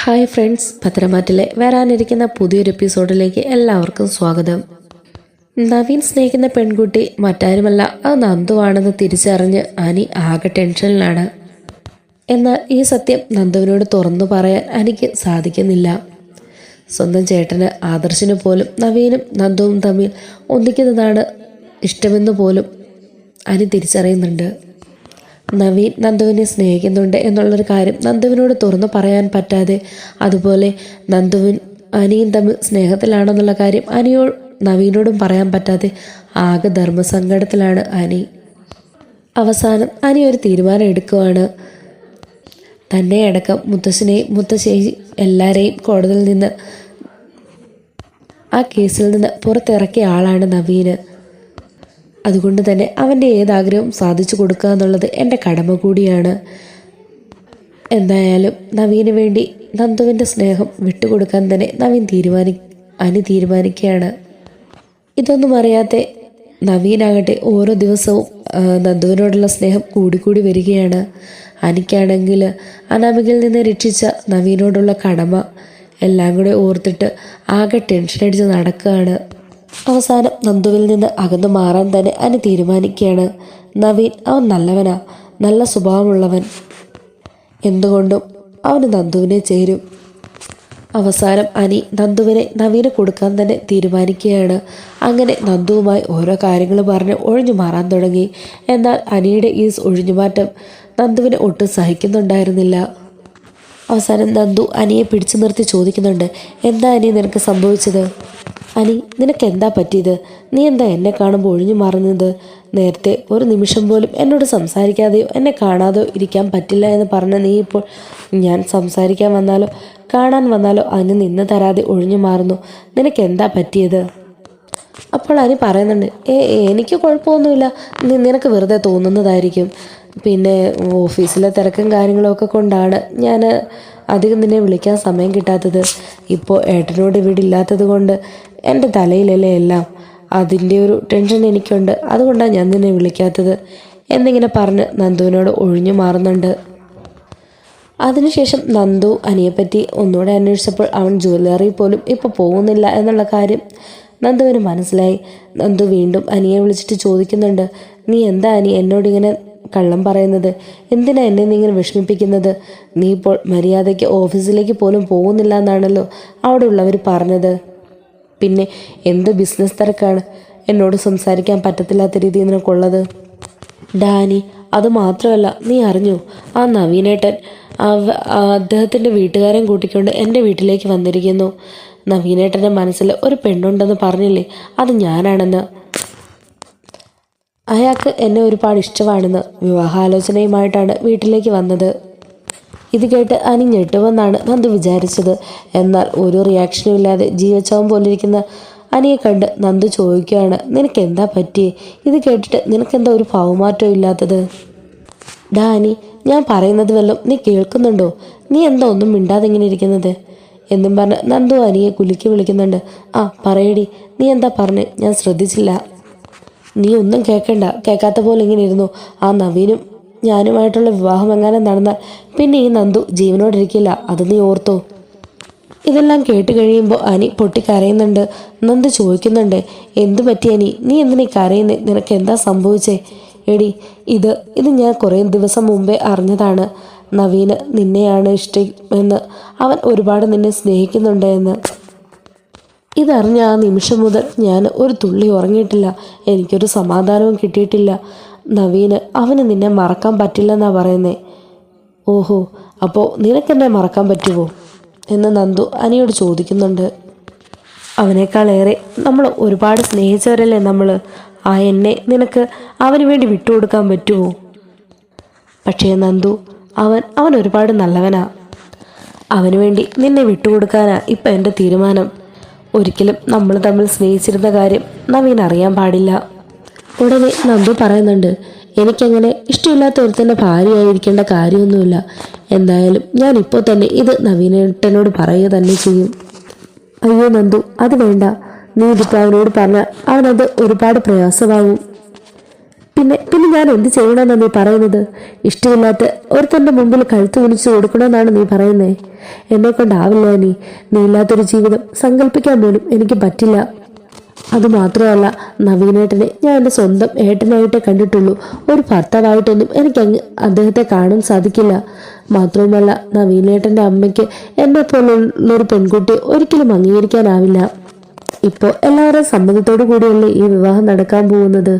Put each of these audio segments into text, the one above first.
Hi friends പത്രമാറ്റിലെ വരാനിരിക്കുന്ന പുതിയൊരു എപ്പിസോഡിലേക്ക് എല്ലാവർക്കും സ്വാഗതം. നവീൻ സ്നേഹിക്കുന്ന പെൺകുട്ടി മറ്റാരുമല്ല അത് നന്ദുവാണെന്ന് തിരിച്ചറിഞ്ഞ് അനി ആകെ ടെൻഷനിലാണ്. എന്നാൽ ഈ സത്യം നന്ദുവിനോട് തുറന്നു പറയാൻ അനിക്ക് സാധിക്കുന്നില്ല. സ്വന്തം ചേട്ടന് ആദർശിന് പോലും നവീനും നന്ദുവും തമ്മിൽ ഒന്നിക്കുന്നതാണ് ഇഷ്ടമെന്ന് പോലും അനി തിരിച്ചറിയുന്നുണ്ട്. നവീൻ നന്ദുവിനെ സ്നേഹിക്കുന്നുണ്ട് എന്നുള്ളൊരു കാര്യം നന്ദുവിനോട് തുറന്നു പറയാൻ പറ്റാതെ. അതുപോലെ നന്ദുവിൻ അനിയും തമ്മിൽ സ്നേഹത്തിലാണെന്നുള്ള കാര്യം അനിയോ നവീനോടും പറയാൻ പറ്റാതെ ആകെ ധർമ്മസങ്കടത്തിലാണ് അനി. അവസാനം അനി ഒരു തീരുമാനം എടുക്കുവാണ്. തന്നെ അടക്കം മുത്തശ്ശനെയും മുത്തശ്ശേരി എല്ലാവരെയും കോടതിയിൽ നിന്ന് ആ കേസിൽ നിന്ന് പുറത്തിറക്കിയ ആളാണ് നവീന്. അതുകൊണ്ട് തന്നെ അവന്റെ ഏതാഗ്രഹവും സാധിച്ചു കൊടുക്കുക എന്നുള്ളത് എന്റെ കടമ കൂടിയാണ്. എന്തായാലും നവീന് വേണ്ടി നന്ദുവിന്റെ സ്നേഹം വിട്ടുകൊടുക്കാൻ തന്നെ നവീൻ തീരുമാനി അനു തീരുമാനിക്കുകയാണ്. ഇതൊന്നും അറിയാതെ നവീനാകട്ടെ ഓരോ ദിവസവും നന്ദുവിനോടുള്ള സ്നേഹം കൂടിക്കൂടി വരികയാണ്. അനിക്കാണെങ്കിൽ അനാമികയിൽ നിന്ന് രക്ഷിച്ച നവീനോടുള്ള കടമ എല്ലാം കൂടെ ഓർത്തിട്ട് ആകെ ടെൻഷൻ അടിച്ച് നടക്കുകയാണ്. അവസാനം നന്ദുവിൽ നിന്ന് അകന്നു മാറാൻ തന്നെ അനി തീരുമാനിക്കുകയാണ്. നവീൻ അവൻ നല്ലവനാ നല്ല സ്വഭാവമുള്ളവൻ. എന്തുകൊണ്ടും അവന് നന്ദുവിനെ ചേരും. അവസാനം അനി നന്ദുവിനെ നവീന് കൊടുക്കാൻ തന്നെ തീരുമാനിക്കുകയാണ്. അങ്ങനെ നന്ദുവുമായി ഓരോ കാര്യങ്ങൾ പറഞ്ഞ് ഒഴിഞ്ഞു മാറാൻ തുടങ്ങി. എന്നാൽ അനിയുടെ ഈ ഒഴിഞ്ഞുമാറ്റം നന്ദുവിനെ ഒട്ടും സഹിക്കുന്നുണ്ടായിരുന്നില്ല. അവസാനം നന്ദു അനിയെ പിടിച്ചു നിർത്തി ചോദിക്കുന്നുണ്ട് എന്താ അനി നിനക്ക് സംഭവിച്ചത്? അനി നിനക്ക് എന്താ പറ്റിയത്? നീ എന്താ എന്നെ കാണുമ്പോൾ ഒഴിഞ്ഞു മാറുന്നത്? നേരത്തെ ഒരു നിമിഷം പോലും എന്നോട് സംസാരിക്കാതെയോ എന്നെ കാണാതെയോ ഇരിക്കാൻ പറ്റില്ല എന്ന് പറഞ്ഞ നീ ഇപ്പോൾ ഞാൻ സംസാരിക്കാൻ വന്നാലോ കാണാൻ വന്നാലോ അതിന് നിന്ന് തരാതെ ഒഴിഞ്ഞു മാറുന്നു. നിനക്ക് എന്താ പറ്റിയത്? അപ്പോൾ അനി പറയുന്നുണ്ട് ഏ എനിക്ക് കുഴപ്പമൊന്നുമില്ല. നിനക്ക് വെറുതെ തോന്നുന്നതായിരിക്കും. പിന്നെ ഓഫീസിലെ തിരക്കും കാര്യങ്ങളൊക്കെ കൊണ്ടാണ് ഞാൻ അധികം നിന്നെ വിളിക്കാൻ സമയം കിട്ടാത്തത്. ഇപ്പോൾ ഏട്ടനോട് ഇവിടെ ഇല്ലാത്തത് കൊണ്ട് എന്റെ തലയിലല്ലേ എല്ലാം. അതിന്റെ ഒരു ടെൻഷൻ എനിക്കുണ്ട്. അതുകൊണ്ടാണ് ഞാൻ നിന്നെ വിളിക്കാത്തത്. എന്നിങ്ങനെ പറഞ്ഞ് നന്ദുവിനോട് ഒഴിഞ്ഞു മാറുന്നുണ്ട്. അതിനുശേഷം നന്ദു അനിയെപ്പറ്റി ഒന്നുകൂടെ അന്വേഷിച്ചപ്പോൾ അവൻ ജ്വല്ലറി പോലും ഇപ്പോൾ പോകുന്നില്ല എന്നുള്ള കാര്യം നന്ദുവിന് മനസ്സിലായി. നന്ദു വീണ്ടും അനിയെ വിളിച്ചിട്ട് ചോദിക്കുന്നുണ്ട്. നീ എന്താ അനി എന്നോടിങ്ങനെ കള്ളം പറയുന്നത്? എന്തിനാ എന്നെ നീ ഇങ്ങനെ വിഷമിപ്പിക്കുന്നത്? നീ ഇപ്പോൾ മര്യാദയ്ക്ക് ഓഫീസിലേക്ക് പോലും പോകുന്നില്ല എന്നാണല്ലോ അവിടെ ഉള്ളവർ പറഞ്ഞത്. പിന്നെ എന്ത് ബിസിനസ് തിരക്കാണ്? എന്നോട് സംസാരിക്കാൻ പറ്റത്തില്ലാത്ത രീതി നിനക്കുള്ളത് ഡാനി അത് മാത്രമല്ല നീ അറിഞ്ഞു? ആ നവീനേട്ടൻ അദ്ദേഹത്തിന്റെ വീട്ടുകാരൻ കൂട്ടിക്കൊണ്ട് എന്റെ വീട്ടിലേക്ക് വന്നിരിക്കുന്നു. നവീനേട്ടന്റെ മനസ്സിൽ ഒരു പെണ്ണുണ്ടെന്ന് പറഞ്ഞില്ലേ? അത് ഞാനാണെന്ന്. അയാൾക്ക് എന്നെ ഒരുപാട് ഇഷ്ടമാണെന്ന് വിവാഹാലോചനയുമായിട്ടാണ് വീട്ടിലേക്ക് വന്നത്. ഇത് കേട്ട് അനി ഞെട്ടുമെന്നാണ് നന്ദു വിചാരിച്ചത്. എന്നാൽ ഒരു റിയാക്ഷനും ഇല്ലാതെ ജീവച്ചവം പോലിരിക്കുന്ന അനിയെ കണ്ട് നന്ദു ചോദിക്കുകയാണ് നിനക്ക് എന്താ പറ്റിയേ? ഇത് കേട്ടിട്ട് നിനക്കെന്താ ഒരു ഭാവമാറ്റവും ഇല്ലാത്തത്? ഡാനി ഞാൻ പറയുന്നത് വല്ലതും നീ കേൾക്കുന്നുണ്ടോ? നീ എന്താ ഒന്നും മിണ്ടാതെ ഇങ്ങനെ ഇരിക്കുന്നത്? എന്നും പറഞ്ഞ് നന്ദു അനിയെ കുലുക്കി വിളിക്കുന്നുണ്ട്. ആ പറയടി. നീ എന്താ പറഞ്ഞ്? ഞാൻ ശ്രദ്ധിച്ചില്ല. നീ ഒന്നും കേൾക്കണ്ട കേൾക്കാത്ത പോലെ ഇങ്ങനെ ഇരുന്നു. ആ നവീനും ഞാനുമായിട്ടുള്ള വിവാഹം എങ്ങാനും നടന്നാൽ പിന്നെ ഈ നന്ദു ജീവനോടിരിക്കില്ല. അത് നീ ഓർത്തോ. ഇതെല്ലാം കേട്ട് കഴിയുമ്പോൾ അനി പൊട്ടി കരയുന്നുണ്ട്. നന്ദു ചോദിക്കുന്നുണ്ട് എന്തു പറ്റി അനി? നീ എന്തിനീ കരയുന്നേ? നിനക്ക് എന്താ സംഭവിച്ചേ? എടി ഇത് ഇത് ഞാൻ കുറേ ദിവസം മുമ്പേ അറിഞ്ഞതാണ്. നവീന് നിന്നെയാണ് ഇഷ്ടമെന്ന് അവൻ ഒരുപാട് നിന്നെ സ്നേഹിക്കുന്നുണ്ട് എന്ന്. ഇതറിഞ്ഞ ആ നിമിഷം മുതൽ ഞാൻ ഒരു തുള്ളി ഉറങ്ങിയിട്ടില്ല. എനിക്കൊരു സമാധാനവും കിട്ടിയിട്ടില്ല. നവീന് അവന് നിന്നെ മറക്കാൻ പറ്റില്ലെന്നാ പറയുന്നേ. ഓഹോ അപ്പോൾ നിനക്കെന്നെ മറക്കാൻ പറ്റുമോ എന്ന് നന്ദു അനിയോട് ചോദിക്കുന്നുണ്ട്. അവനേക്കാളേറെ നമ്മൾ ഒരുപാട് സ്നേഹിച്ചവരല്ലേ നമ്മൾ ആ എന്നെ നിനക്ക് അവന് വേണ്ടി വിട്ടുകൊടുക്കാൻ പറ്റുമോ പക്ഷേ നന്ദു അവൻ അവൻ ഒരുപാട് നല്ലവനാ. അവന് വേണ്ടി നിന്നെ വിട്ടുകൊടുക്കാനാ ഇപ്പം എന്റെ തീരുമാനം. ഒരിക്കലും നമ്മൾ തമ്മിൽ സ്നേഹിച്ചിരുന്ന കാര്യം നവീൻ അറിയാൻ പാടില്ല. ഉടനെ നന്ദു പറയുന്നുണ്ട് എനിക്കങ്ങനെ ഇഷ്ടമില്ലാത്ത ഒരുത്തന്റെ ഭാര്യയായിരിക്കേണ്ട കാര്യമൊന്നുമില്ല. എന്തായാലും ഞാൻ ഇപ്പോൾ തന്നെ ഇത് നവീനേട്ടനോട് പറയുക തന്നെ ചെയ്യും. അയ്യോ നന്ദു അത് വേണ്ട. നീ ഇതിപ്പോൾ അവനോട് പറഞ്ഞാൽ അവനത് ഒരുപാട് പ്രയാസമാവും. പിന്നെ പിന്നെ ഞാൻ എന്ത് ചെയ്യണമെന്നാണ് നീ പറയുന്നത്? ഇഷ്ടമില്ലാത്ത ഒരുത്തന്റെ മുമ്പിൽ കഴുത്ത് കുനിച്ച് കൊടുക്കണമെന്നാണ് നീ പറയുന്നേ. എന്നെ കൊണ്ടാവില്ല നീ നീ ഇല്ലാത്തൊരു ജീവിതം സങ്കല്പിക്കാൻ പോലും എനിക്ക് പറ്റില്ല. അതുമാത്രമല്ല നവീനേട്ടനെ ഞാൻ എന്റെ സ്വന്തം ഏട്ടനായിട്ടേ കണ്ടിട്ടുള്ളൂ. ഒരു ഭർത്താവായിട്ടൊന്നും എനിക്ക് അങ്ങ് അദ്ദേഹത്തെ കാണാൻ സാധിക്കില്ല. മാത്രവുമല്ല നവീനേട്ടന്റെ അമ്മയ്ക്ക് എന്നെ പോലുള്ളൊരു പെൺകുട്ടിയെ ഒരിക്കലും അംഗീകരിക്കാനാവില്ല. ഇപ്പോൾ എല്ലാവരും സമ്മതത്തോടു കൂടിയല്ലേ ഈ വിവാഹം നടക്കാൻ പോകുന്നത്?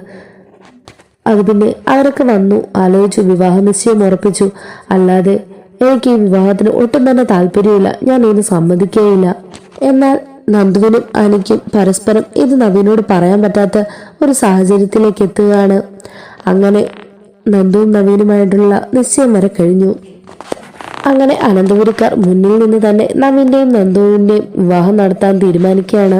അത് പിന്നെ അവരൊക്കെ വന്നു ആലോചിച്ചു വിവാഹ നിശ്ചയം ഉറപ്പിച്ചു. അല്ലാതെ എനിക്ക് ഈ വിവാഹത്തിന് ഒട്ടും തന്നെ താല്പര്യമില്ല. ഞാൻ ഇതിന് സമ്മതിക്കുകയില്ല എന്നാൽ നന്ദുവിനും അനിക്കും പരസ്പരം ഇത് നവീനോട് പറയാൻ പറ്റാത്ത ഒരു സാഹചര്യത്തിലേക്ക് എത്തുകയാണ്. അങ്ങനെ നന്ദുവും നവീനുമായിട്ടുള്ള നിശ്ചയം വരെ കഴിഞ്ഞു. അങ്ങനെ അനന്തപുരിക്കാർ മുന്നിൽ നിന്ന് തന്നെ നവീന്റെയും നന്ദുവിന്റെയും വിവാഹം നടത്താൻ തീരുമാനിക്കുകയാണ്.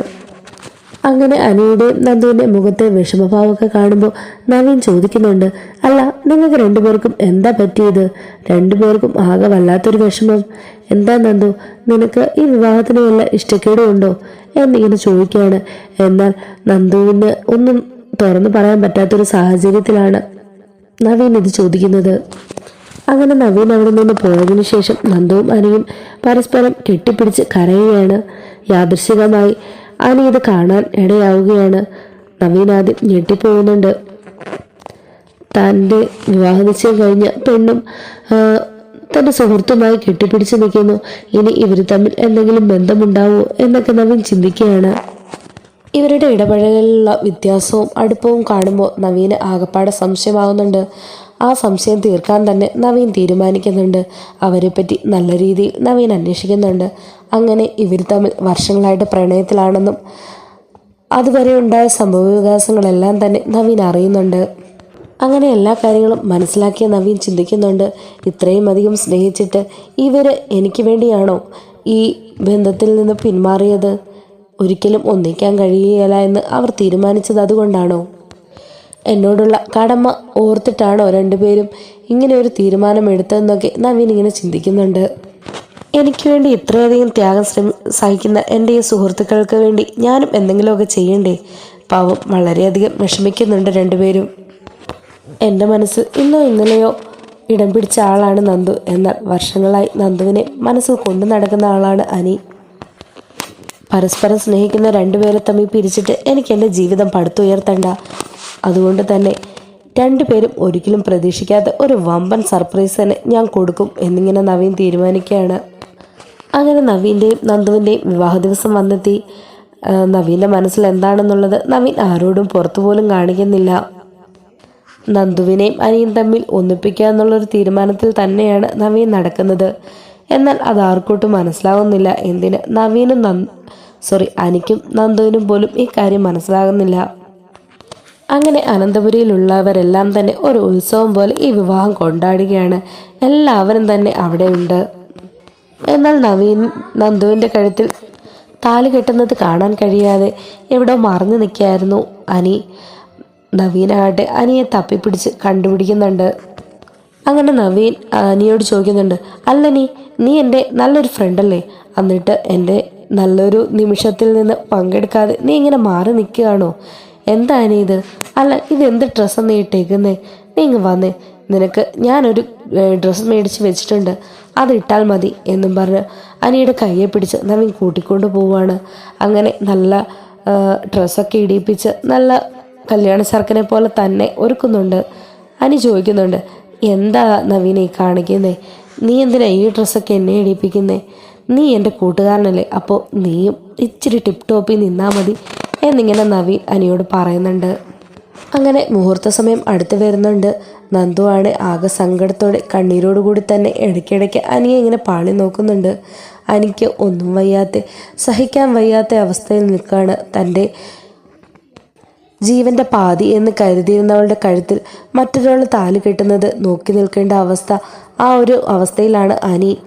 അങ്ങനെ അനിയുടെയും നന്ദുവിന്റെ മുഖത്തെ വിഷമഭാവമൊക്കെ കാണുമ്പോൾ നവീൻ ചോദിക്കുന്നുണ്ട് അല്ല നിങ്ങൾക്ക് രണ്ടുപേർക്കും എന്താ പറ്റിയത്? രണ്ടുപേർക്കും ആകെ വല്ലാത്തൊരു വിഷമം. എന്താ നന്ദു നിനക്ക് ഈ വിവാഹത്തിന് വല്ല ഇഷ്ടക്കേടും ഉണ്ടോ? എന്നിങ്ങനെ ചോദിക്കുകയാണ്. എന്നാൽ നന്ദുവിന് ഒന്നും തുറന്നു പറയാൻ പറ്റാത്തൊരു സാഹചര്യത്തിലാണ് നവീൻ ഇത് ചോദിക്കുന്നത്. അങ്ങനെ നവീൻ അവിടെ നിന്ന് പോയതിനു ശേഷം നന്ദുവും അനിയും പരസ്പരം കെട്ടിപ്പിടിച്ച് കരയുകയാണ്. യാദൃശികമായി അനി ഇത് കാണാൻ ഇടയാവുകയാണ്. നവീൻ ആദ്യം ഞെട്ടിപ്പോകുന്നുണ്ട്. തന്റെ വിവാഹ നിശ്ചയം കഴിഞ്ഞ പെണ്ണും തന്റെ സുഹൃത്തുമായി കെട്ടിപ്പിടിച്ച് നിൽക്കുന്നു. ഇനി ഇവർ തമ്മിൽ എന്തെങ്കിലും ബന്ധമുണ്ടാവോ എന്നൊക്കെ നവീൻ ചിന്തിക്കുകയാണ്. ഇവരുടെ ഇടപഴകലിലുള്ള വ്യത്യാസവും അടുപ്പവും കാണുമ്പോൾ നവീന് ആകപ്പാടെ സംശയമാകുന്നുണ്ട് ആ സംശയം തീർക്കാൻ തന്നെ നവീൻ തീരുമാനിക്കുന്നുണ്ട്. അവരെപ്പറ്റി നല്ല രീതിയിൽ നവീൻ അന്വേഷിക്കുന്നുണ്ട്. അങ്ങനെ ഇവർ തമ്മിൽ വർഷങ്ങളായിട്ട് പ്രണയത്തിലാണെന്നും അതുവരെ ഉണ്ടായ സംഭവ വികാസങ്ങളെല്ലാം തന്നെ നവീൻ അറിയുന്നുണ്ട്. അങ്ങനെ എല്ലാ കാര്യങ്ങളും മനസ്സിലാക്കിയ നവീൻ ചിന്തിക്കുന്നുണ്ട്. ഇത്രയും അധികം സ്നേഹിച്ചിട്ട് ഇവർ എനിക്ക് വേണ്ടിയാണോ ഈ ബന്ധത്തിൽ നിന്ന് പിന്മാറിയത്? ഒരിക്കലും ഒന്നിക്കാൻ കഴിയുകയില്ല എന്ന് അവർ തീരുമാനിച്ചത് അതുകൊണ്ടാണോ? എന്നോടുള്ള കടമ ഓർത്തിട്ടാണോ രണ്ടുപേരും ഇങ്ങനെ ഒരു തീരുമാനം എടുത്തതെന്നൊക്കെ നവീൻ ഇങ്ങനെ ചിന്തിക്കുന്നുണ്ട്. എനിക്ക് വേണ്ടി ഇത്രയധികം ത്യാഗം ശ്രമി സഹിക്കുന്ന എന്റെ ഈ സുഹൃത്തുക്കൾക്ക് വേണ്ടി ഞാനും എന്തെങ്കിലുമൊക്കെ ചെയ്യണ്ടേ? പാവം വളരെയധികം വിഷമിക്കുന്നുണ്ട് രണ്ടുപേരും. എന്റെ മനസ്സ് ഇന്നോ ഇന്നലെയോ ഇടം പിടിച്ച ആളാണ് നന്ദു. എന്നാൽ വർഷങ്ങളായി നന്ദുവിനെ മനസ്സിൽ കൊണ്ടു നടക്കുന്ന ആളാണ് അനി. പരസ്പരം സ്നേഹിക്കുന്ന രണ്ടുപേരെ തമ്മിൽ പിരിച്ചിട്ട് എനിക്ക് എന്റെ ജീവിതം പടുത്തുയർത്തണ്ട. അതുകൊണ്ട് തന്നെ രണ്ടുപേരും ഒരിക്കലും പ്രതീക്ഷിക്കാത്ത ഒരു വമ്പൻ സർപ്രൈസ് തന്നെ ഞാൻ കൊടുക്കും എന്നിങ്ങനെ നവീൻ തീരുമാനിക്കുകയാണ്. അങ്ങനെ നവീന്റെയും നന്ദുവിന്റെയും വിവാഹ ദിവസം വന്നെത്തി നവീന്റെ മനസ്സിൽ എന്താണെന്നുള്ളത് നവീൻ ആരോടും പുറത്തു പോലും കാണിക്കുന്നില്ല. നന്ദുവിനെയും അനിയും തമ്മിൽ ഒന്നിപ്പിക്കുക എന്നുള്ളൊരു തീരുമാനത്തിൽ തന്നെയാണ് നവീൻ നടക്കുന്നത്. എന്നാൽ അത് ആർക്കോട്ടും മനസ്സിലാവുന്നില്ല. എന്തിന് നവീനും നന്ദ് സോറി അനിക്കും നന്ദുവിനും പോലും ഈ കാര്യം മനസ്സിലാകുന്നില്ല. അങ്ങനെ അനന്തപുരിയിലുള്ളവരെല്ലാം തന്നെ ഒരു ഉത്സവം പോലെ ഈ വിവാഹം കൊണ്ടാടുകയാണ്. എല്ലാവരും തന്നെ അവിടെ ഉണ്ട് എന്നാൽ നവീൻ നന്ദുവിന്റെ കഴുത്തിൽ താലി കെട്ടുന്നത് കാണാൻ കഴിയാതെ എവിടോ മറഞ്ഞു നിൽക്കുകയായിരുന്നു അനി. നവീനാകട്ടെ അനിയെ തപ്പിപ്പിടിച്ച് കണ്ടുപിടിക്കുന്നുണ്ട്. അങ്ങനെ നവീൻ അനിയോട് ചോദിക്കുന്നുണ്ട് അല്ല നീ നീ എന്റെ നല്ലൊരു ഫ്രണ്ടല്ലേ എന്നിട്ട് എന്റെ നല്ലൊരു നിമിഷത്തിൽ നിന്ന് പങ്കെടുക്കാതെ നീ ഇങ്ങനെ മാറി നിൽക്കുകയാണോ? എന്താ അനി ഇത്? അല്ല ഇത് എന്ത് ഡ്രസ്സാണ് നീ ഇട്ടേക്കുന്നേ? നീ ഇങ്ങ് വന്നേ. നിനക്ക് ഞാനൊരു ഡ്രസ്സ് മേടിച്ച് വെച്ചിട്ടുണ്ട്. അത് ഇട്ടാൽ മതി എന്നും പറഞ്ഞ് അനിയുടെ കയ്യെ പിടിച്ച് നവീൻ കൂട്ടിക്കൊണ്ട് പോവുകയാണ് അങ്ങനെ നല്ല ഡ്രസ്സൊക്കെ ഇടിയിപ്പിച്ച് നല്ല കല്യാണ സർക്കനെ പോലെ തന്നെ ഒരുക്കുന്നുണ്ട്. അനി ചോദിക്കുന്നുണ്ട് എന്താ നവീനെ കാണിക്കുന്നേ? നീ എന്തിനാ ഈ ഡ്രസ്സൊക്കെ എന്നെ ഇടിയിപ്പിക്കുന്നേ? നീ എന്റെ കൂട്ടുകാരനല്ലേ അപ്പോൾ നീയും ഇച്ചിരി ടിപ് ടോപ്പിൽ നിന്നാൽ മതി എന്നിങ്ങനെ നവീൻ അനിയോട് പറയുന്നുണ്ട്. അങ്ങനെ മുഹൂർത്ത സമയം അടുത്ത് വരുന്നുണ്ട്. നന്ദുവാണ് ആകെ സങ്കടത്തോടെ കണ്ണീരോടുകൂടി തന്നെ ഇടയ്ക്കിടയ്ക്ക് അനിയെ ഇങ്ങനെ പാളി നോക്കുന്നുണ്ട്. അനിക്ക് ഒന്നും വയ്യാത്ത സഹിക്കാൻ വയ്യാത്ത അവസ്ഥയിൽ നിൽക്കുകയാണ് തന്റെ ജീവന്റെ പാതി എന്ന് കരുതിയിരുന്നവളുടെ കഴുത്തിൽ മറ്റൊരാൾ താലി കെട്ടുന്നത് നോക്കി നിൽക്കേണ്ട അവസ്ഥ ആ ഒരു അവസ്ഥയിലാണ് അനി.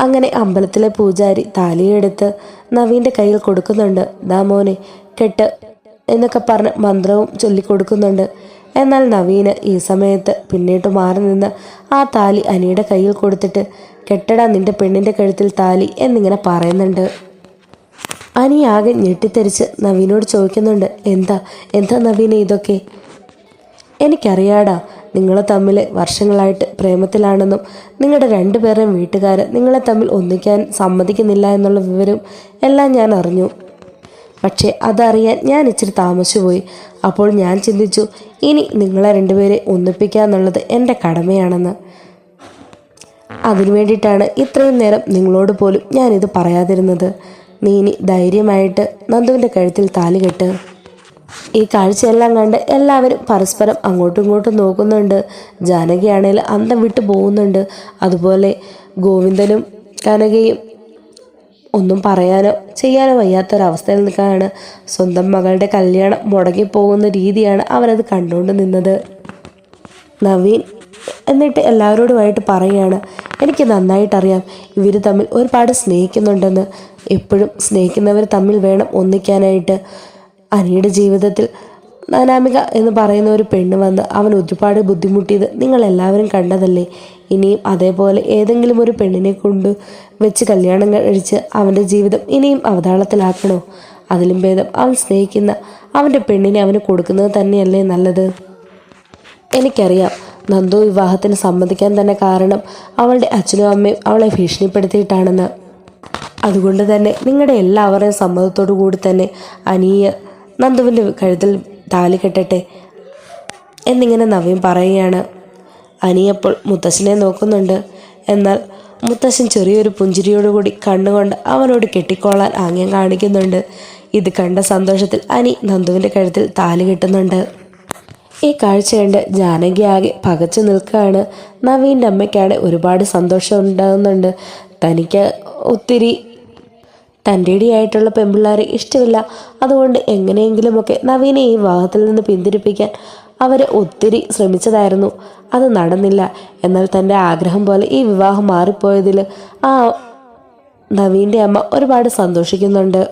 അങ്ങനെ അമ്പലത്തിലെ പൂജാരി താലിയെടുത്ത് നവീന്റെ കയ്യിൽ കൊടുക്കുന്നുണ്ട്. ദാ മോനെ കെട്ട് എന്നൊക്കെ പറഞ്ഞ് മന്ത്രവും ചൊല്ലിക്കൊടുക്കുന്നുണ്ട്. എന്നാൽ നവീന് ഈ സമയത്ത് പിന്നീട് മാറി നിന്ന് ആ താലി അനിയുടെ കയ്യിൽ കൊടുത്തിട്ട് കെട്ടടാ നിന്റെ പെണ്ണിന്റെ കഴുത്തിൽ താലി എന്നിങ്ങനെ പറയുന്നുണ്ട്. അനി ആകെ ഞെട്ടിത്തെരിച്ച് നവീനോട് ചോദിക്കുന്നുണ്ട് എന്താ എന്താ നവീന ഇതൊക്കെ? എനിക്കറിയാടാ നിങ്ങൾ തമ്മിൽ വർഷങ്ങളായിട്ട് പ്രേമത്തിലാണെന്നും നിങ്ങളുടെ രണ്ടുപേരുടെയും വീട്ടുകാർ നിങ്ങളെ തമ്മിൽ ഒന്നിക്കാൻ സമ്മതിക്കുന്നില്ല എന്നുള്ള വിവരം എല്ലാം ഞാൻ അറിഞ്ഞു. പക്ഷേ അതറിയാൻ ഞാൻ ഇച്ചിരി താമസിച്ചുപോയി അപ്പോൾ ഞാൻ ചിന്തിച്ചു ഇനി നിങ്ങളെ രണ്ടുപേരെ ഒന്നിപ്പിക്കുക എന്നുള്ളത് എന്റെ കടമയാണെന്ന്. അതിനു വേണ്ടിയിട്ടാണ് ഇത്രയും നേരം നിങ്ങളോട് പോലും ഞാനിത് പറയാതിരുന്നത്. നീ ഇനി ധൈര്യമായിട്ട് നന്ദുവിന്റെ കഴുത്തിൽ താലി കെട്ട്. ഈ കാഴ്ചയെല്ലാം കണ്ട് എല്ലാവരും പരസ്പരം അങ്ങോട്ടും ഇങ്ങോട്ടും നോക്കുന്നുണ്ട്. ജാനകിയാണേൽ അന്തം വിട്ടു പോകുന്നുണ്ട്. അതുപോലെ ഗോവിന്ദനും കനകയും ഒന്നും പറയാനോ ചെയ്യാനോ വയ്യാത്തൊരവസ്ഥയിൽ നിൽക്കാനാണ് സ്വന്തം മകളുടെ കല്യാണം മുടങ്ങിപ്പോകുന്ന രീതിയാണ് അവരത് കണ്ടുകൊണ്ട് നിന്നത്. നവീൻ എന്നിട്ട് എല്ലാവരോടുമായിട്ട് പറയുകയാണ് എനിക്ക് നന്നായിട്ടറിയാം ഇവർ തമ്മിൽ ഒരുപാട് സ്നേഹിക്കുന്നുണ്ടെന്ന്. എപ്പോഴും സ്നേഹിക്കുന്നവർ തമ്മിൽ വേണം ഒന്നിക്കാനായിട്ട്. അനിയുടെ ജീവിതത്തിൽ നാനാമിക എന്ന് പറയുന്ന ഒരു പെണ്ണ് വന്ന് അവൻ ഒരുപാട് ബുദ്ധിമുട്ടിയത് നിങ്ങൾ എല്ലാവരും കണ്ടതല്ലേ? ഇനിയും അതേപോലെ ഏതെങ്കിലും ഒരു പെണ്ണിനെ കൊണ്ട് വെച്ച് കല്യാണം കഴിച്ച് അവന്റെ ജീവിതം ഇനിയും അവതാളത്തിലാക്കണോ? അതിലും ഭേദം അവൻ സ്നേഹിക്കുന്ന അവന്റെ പെണ്ണിനെ അവന് കൊടുക്കുന്നത് തന്നെയല്ലേ നല്ലത്? എനിക്കറിയാം നന്ദു വിവാഹത്തിന് സമ്മതിക്കാൻ തന്നെ കാരണം അവളുടെ അച്ഛനും അമ്മയും അവളെ ഭീഷണിപ്പെടുത്തിയിട്ടാണെന്ന്. അതുകൊണ്ട് തന്നെ നിങ്ങളുടെ എല്ലാവരുടെയും സമ്മതത്തോടു കൂടി തന്നെ അനിയ നന്ദുവിന്റെ കഴുത്തിൽ താലി കെട്ടട്ടെ എന്നിങ്ങനെ നവീൻ പറയുകയാണ്. അനിയപ്പോൾ മുത്തശ്ശനെ നോക്കുന്നുണ്ട്. എന്നാൽ മുത്തശ്ശൻ ചെറിയൊരു പുഞ്ചിരിയോടുകൂടി കണ്ണുകൊണ്ട് അവനോട് കെട്ടിക്കോളാൻ ആംഗ്യം കാണിക്കുന്നുണ്ട്. ഇത് കണ്ട സന്തോഷത്തിൽ അനി നന്ദുവിന്റെ കഴുത്തിൽ താലി കിട്ടുന്നുണ്ട്. ഈ കാഴ്ച കണ്ട് ജാനകി ആകെ പകച്ചു നിൽക്കുകയാണ്. നവീന്റെ അമ്മയ്ക്കാണ് ഒരുപാട് സന്തോഷം ഉണ്ടാകുന്നുണ്ട്. തനിക്ക് ഒത്തിരി തന്റെ ഇടിയായിട്ടുള്ള പെമ്പിള്ളാരെ ഇഷ്ടമില്ല. അതുകൊണ്ട് എങ്ങനെയെങ്കിലുമൊക്കെ നവീനെ ഈ വിവാഹത്തിൽ നിന്ന് പിന്തിരിപ്പിക്കാൻ അവർ ഒത്തിരി ശ്രമിച്ചതായിരുന്നു. അത് നടന്നില്ല. എന്നാൽ തന്റെ ആഗ്രഹം പോലെ ഈ വിവാഹം മാറിപ്പോയതിൽ ആ നവീന്റെ അമ്മ ഒരുപാട് സന്തോഷിക്കുന്നുണ്ട്.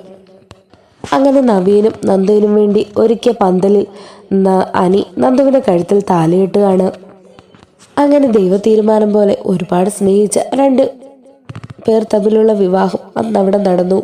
അങ്ങനെ നവീനും നന്ദുവിനും വേണ്ടി ഒരുക്കിയ പന്തലിൽ അനി നന്ദുവിന്റെ കഴുത്തിൽ താലിയിട്ടുകയാണ് അങ്ങനെ ദൈവ തീരുമാനം പോലെ ഒരുപാട് സ്നേഹിച്ച രണ്ട് പേർ തമ്മിലുള്ള വിവാഹം അന്ന് അവിടെ നടന്നു.